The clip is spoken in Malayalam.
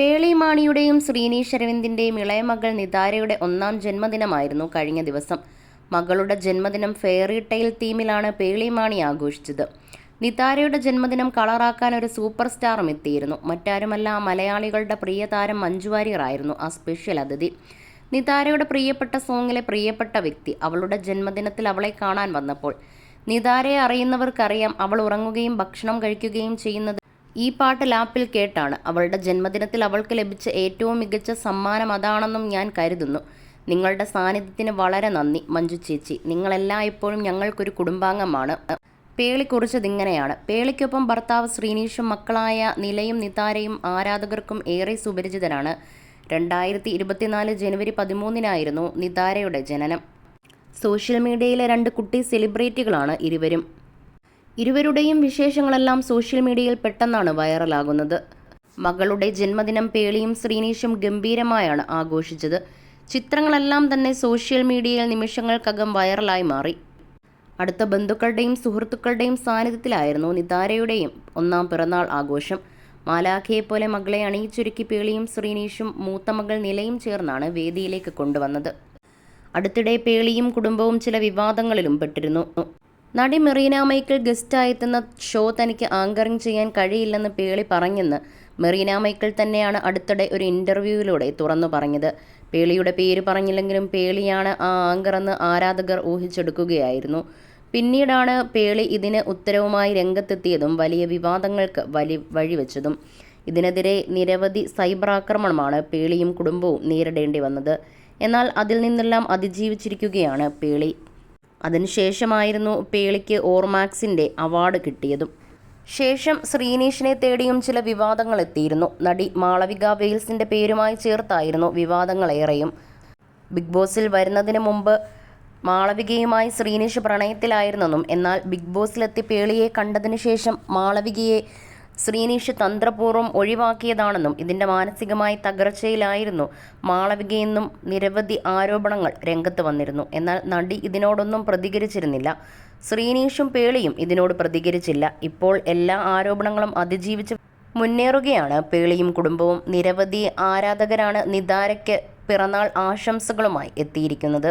പേളിമാണിയുടെയും ശ്രീനീഷ് അരവിന്ദിന്റെയും ഇളയ മകൾ നിതാരയുടെ ഒന്നാം ജന്മദിനമായിരുന്നു കഴിഞ്ഞ ദിവസം. മകളുടെ ജന്മദിനം ഫെയറി ടൈൽ തീമിലാണ് പേളിമാണി ആഘോഷിച്ചത്. നിതാരയുടെ ജന്മദിനം കളറാക്കാൻ ഒരു സൂപ്പർ സ്റ്റാറും എത്തിയിരുന്നു. മറ്റാരുമല്ല മലയാളികളുടെ പ്രിയ താരം മഞ്ജു വാര്യറായിരുന്നു ആ സ്പെഷ്യൽ അതിഥി. നിതാരയുടെ പ്രിയപ്പെട്ട സോങ്ങിലെ പ്രിയപ്പെട്ട വ്യക്തി അവളുടെ ജന്മദിനത്തിൽ അവളെ കാണാൻ വന്നപ്പോൾ നിതാരയെ അറിയുന്നവർക്കറിയാം അവൾ ഉറങ്ങുകയും ഭക്ഷണം കഴിക്കുകയും ചെയ്യുന്നത് ഈ പാട്ട് ലാപ്പിൽ കേട്ടാണ്. അവളുടെ ജന്മദിനത്തിൽ അവൾക്ക് ലഭിച്ച ഏറ്റവും മികച്ച സമ്മാനം അതാണെന്നും ഞാൻ കരുതുന്നു. നിങ്ങളുടെ സാന്നിധ്യത്തിന് വളരെ നന്ദി മഞ്ജു ചേച്ചി. നിങ്ങളെല്ലാം ഇപ്പോഴും ഞങ്ങൾക്കൊരു കുടുംബാംഗമാണ്. പേളി കുറിച്ചതിങ്ങനെയാണ് പേളിക്കൊപ്പം ഭർത്താവ് ശ്രീനീഷും മക്കളായ നിലയും നിതാരയും ആരാധകർക്കും ഏറെ സുപരിചിതരാണ്. രണ്ടായിരത്തി ഇരുപത്തിനാല് ജനുവരി പതിമൂന്നിനായിരുന്നു നിതാരയുടെ ജനനം. സോഷ്യൽ മീഡിയയിലെ രണ്ട് കുട്ടി സെലിബ്രിറ്റികളാണ് ഇരുവരും. ഇരുവരുടെയും വിശേഷങ്ങളെല്ലാം സോഷ്യൽ മീഡിയയിൽ പെട്ടെന്നാണ് വൈറലാകുന്നത്. മകളുടെ ജന്മദിനം പേളിയും ശ്രീനീഷും ഗംഭീരമായാണ് ആഘോഷിച്ചത്. ചിത്രങ്ങളെല്ലാം തന്നെ സോഷ്യൽ മീഡിയയിൽ നിമിഷങ്ങൾക്കകം വൈറലായി മാറി. അടുത്ത ബന്ധുക്കളുടെയും സുഹൃത്തുക്കളുടെയും സാന്നിധ്യത്തിലായിരുന്നു നിതാരയുടെയും ഒന്നാം പിറന്നാൾ ആഘോഷം. മാലാഖയെ പോലെ മകളെ അണിയിച്ചൊരുക്കി പേളിയും ശ്രീനീഷും മൂത്ത മകൾ നിലയും ചേർന്നാണ് വേദിയിലേക്ക് കൊണ്ടുവന്നത്. അടുത്തിടെ പേളിയും കുടുംബവും ചില വിവാദങ്ങളിലും പെട്ടിരുന്നു. നടി മെറീന മൈക്കിൾ ഗസ്റ്റായി എത്തുന്ന ഷോ തനിക്ക് ആങ്കറിംഗ് ചെയ്യാൻ കഴിയില്ലെന്ന് പേളി പറഞ്ഞെന്ന് മെറീന മൈക്കിൾ തന്നെയാണ് അടുത്തിടെ ഒരു ഇന്റർവ്യൂവിലൂടെ തുറന്നു പറഞ്ഞത്. പേളിയുടെ പേര് പറഞ്ഞില്ലെങ്കിലും പേളിയാണ് ആ ആങ്കറെന്ന് ആരാധകർ ഊഹിച്ചെടുക്കുകയായിരുന്നു. പിന്നീടാണ് പേളി ഇതിന് ഉത്തരവുമായി രംഗത്തെത്തിയതും വലിയ വിവാദങ്ങൾക്ക് വലി വഴിവെച്ചതും. ഇതിനെതിരെ നിരവധി സൈബർ ആക്രമണമാണ് പേളിയും കുടുംബവും നേരിടേണ്ടി വന്നത്. എന്നാൽ അതിൽ നിന്നെല്ലാം അതിജീവിച്ചിരിക്കുകയാണ് പേളി. അതിനുശേഷമായിരുന്നു പേളിക്ക് ഓർമാക്സിന്റെ അവാർഡ് കിട്ടിയതും. ശേഷം ശ്രീനീഷിനെ തേടിയും ചില വിവാദങ്ങൾ എത്തിയിരുന്നു. നടി മാളവിക വെയിൽസിന്റെ പേരുമായി ചേർത്തായിരുന്നു വിവാദങ്ങളേറെയും. ബിഗ് ബോസിൽ വരുന്നതിന് മുമ്പ് മാളവികയുമായി ശ്രീനീഷ് പ്രണയത്തിലായിരുന്നെന്നും എന്നാൽ ബിഗ് ബോസിലെത്തി പേളിയെ കണ്ടതിന് ശേഷം മാളവികയെ ശ്രീനിഷ് തന്ത്രപൂർവം ഒഴിവാക്കിയതാണെന്നും ഇതിന്റെ മാനസികമായ തകർച്ചയിലായിരുന്നു മാളവികയെന്നും നിരവധി ആരോപണങ്ങൾ രംഗത്ത് വന്നിരുന്നു. എന്നാൽ നടി ഇതിനോടൊന്നും പ്രതികരിച്ചിരുന്നില്ല. ശ്രീനീഷും പേളിയും ഇതിനോട് പ്രതികരിച്ചില്ല. ഇപ്പോൾ എല്ലാ ആരോപണങ്ങളും അതിജീവിച്ച് മുന്നേറുകയാണ്. പേളിയും കുടുംബവും നിരവധി ആരാധകരാണ് നിതാരയ്ക്ക് പിറന്നാൾ ആശംസകളുമായി എത്തിയിരിക്കുന്നത്.